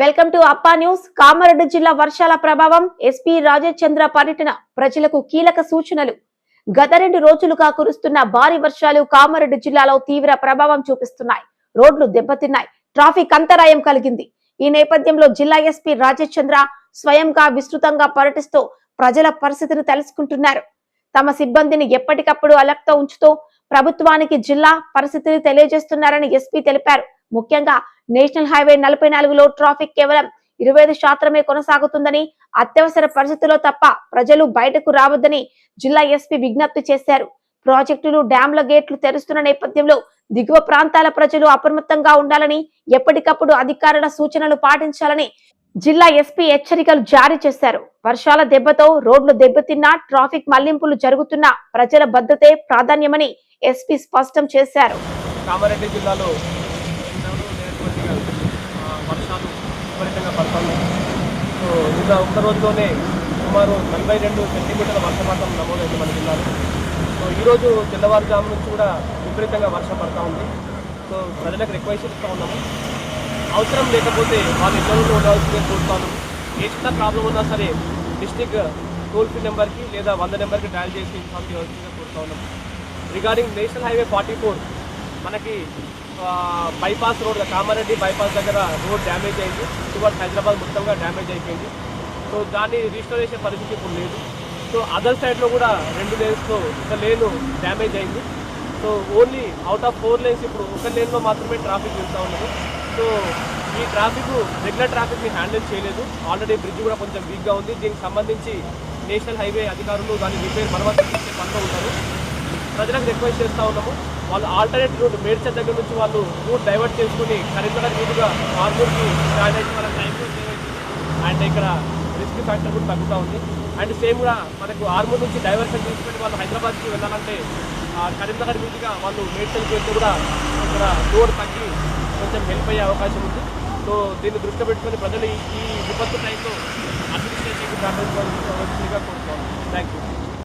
Welcome to Appa news. Kamareddy జిల్లా వర్షాల ప్రభావం ఎస్పీ రాజేష్ చంద్ర పర్యటన ప్రజలకు కీలక సూచనలు. గత రెండు రోజులుగా కురుస్తున్న భారీ వర్షాలు కామారెడ్డి జిల్లాలో తీవ్ర ప్రభావం చూపిస్తున్నాయి. రోడ్లు దెబ్బతిన్నాయి. ట్రాఫిక్ అంతరాయం కలిగింది. ఈ నేపథ్యంలో జిల్లా ఎస్పీ రాజేష్ చంద్ర స్వయంగా విస్తృతంగా పర్యటిస్తూ ప్రజల పరిస్థితిని తెలుసుకుంటున్నారు. తమ సిబ్బందిని ఎప్పటికప్పుడు అలర్ట్తో ఉంచుతూ ప్రభుత్వానికి జిల్లా పరిస్థితిని తెలియజేస్తున్నారని ఎస్పీ తెలిపారు. ముఖ్యంగా నేషనల్ హైవే నలభై నాలుగులో ట్రాఫిక్ కేవలం ఇరవై ఐదు శాతమే కొనసాగుతుందని అత్యవసర పరిస్థితుల్లో తప్ప ప్రజలు బయటకు రావద్దని జిల్లా ఎస్పీ విజ్ఞప్తి చేశారు. ప్రాజెక్టులు డ్యాంల గేట్లు తెరుస్తున్న నేపథ్యంలో దిగువ ప్రాంతాల ప్రజలు అప్రమత్తంగా ఉండాలని ఎప్పటికప్పుడు అధికారుల సూచనలు పాటించాలని జిల్లా ఎస్పీ హెచ్చరికలు జారీ చేశారు. వర్షాల దెబ్బతో రోడ్లు దెబ్బతిన్నా ట్రాఫిక్ మళ్ళింపులు జరుగుతున్నా ప్రజల భద్రతే ప్రాధాన్యమని ఎస్పీ స్పష్టం చేశారు. కామారెడ్డి జిల్లాలో విపరీతంగా పడుతుంది సో నిన్న ఒక్క రోజులోనే సుమారు నలభై రెండు సెంటీమీటర్ల వర్షపాతం నమోదైంది మన జిల్లాలో. సో ఈరోజు తెల్లవారుజాము నుంచి కూడా విపరీతంగా వర్షం పడుతూ ఉంది. సో ప్రజలకు రిక్వెస్ట్ ఇస్తూ ఉన్నాము. అవసరం లేకపోతే వాళ్ళు ఇతరులు ఉండాల్సిందే చూస్తాను ఏ చిన్న ప్రాబ్లం ఉన్నా సరే డిస్టిక్ టోల్ ఫ్రీ నెంబర్కి లేదా వంద నెంబర్కి డయల్ చేసి ఇన్ఫామ్ చేయవలసిందిగా కోరుతా ఉన్నాము. Regarding national highway forty four మనకి బైపాస్ రోడ్ కామారెడ్డి బైపాస్ దగ్గర రోడ్ డ్యామేజ్ అయింది. టువర్డ్ హైదరాబాద్ మొత్తంగా డ్యామేజ్ అయిపోయింది. సో దాన్ని రీస్టోర్ చేసే పరిస్థితి ఇప్పుడు లేదు. సో అదర్ సైడ్లో కూడా రెండు లేన్స్లో ఒక లేను డ్యామేజ్ అయింది. So only out of four lanes ఇప్పుడు ఒక లేన్లో మాత్రమే ట్రాఫిక్ వెళ్తూ ఉన్నది. సో ఈ ట్రాఫిక్ రెగ్యులర్ ట్రాఫిక్ని హ్యాండిల్ చేయలేదు. ఆల్రెడీ బ్రిడ్జ్ కూడా కొంచెం వీక్గా ఉంది. దీనికి సంబంధించి నేషనల్ హైవే అధికారులు దాని రిపేర్ మరమ్మతు చేసే పనిలో ఉన్నారు. ప్రజలకు రిక్వెస్ట్ చేస్తూ ఉన్నాము. వాళ్ళు ఆల్టర్నేట్ రూట్ మేడ్చల్ దగ్గర నుంచి వాళ్ళు రూట్ డైవర్ట్ చేసుకుని కరీంనగర్ మీదుగా ఆర్మూర్కి స్టార్ట్ అయితే మన టైం అండ్ ఇక్కడ రిస్క్ ఫ్యాక్టర్ కూడా తగ్గుతూ ఉంది. అండ్ సేమ్ కూడా మనకు ఆర్మూర్ నుంచి డైవర్షన్ తీసుకొని వాళ్ళు హైదరాబాద్కి వెళ్ళాలంటే ఆ కరీంనగర్ మీదుగా వాళ్ళు మేడ్చల్కి వెళ్తే కూడా ఇక్కడ రోడ్ తగ్గి కొంచెం హెల్ప్ అయ్యే అవకాశం ఉంది. సో దీన్ని దృష్టిలో పెట్టుకొని ప్రజలు ఈ విపత్తు టైంలో అడ్మినిస్ట్రేషన్కి సహకరించవలసిందిగా కోరుతున్నాను. Thank you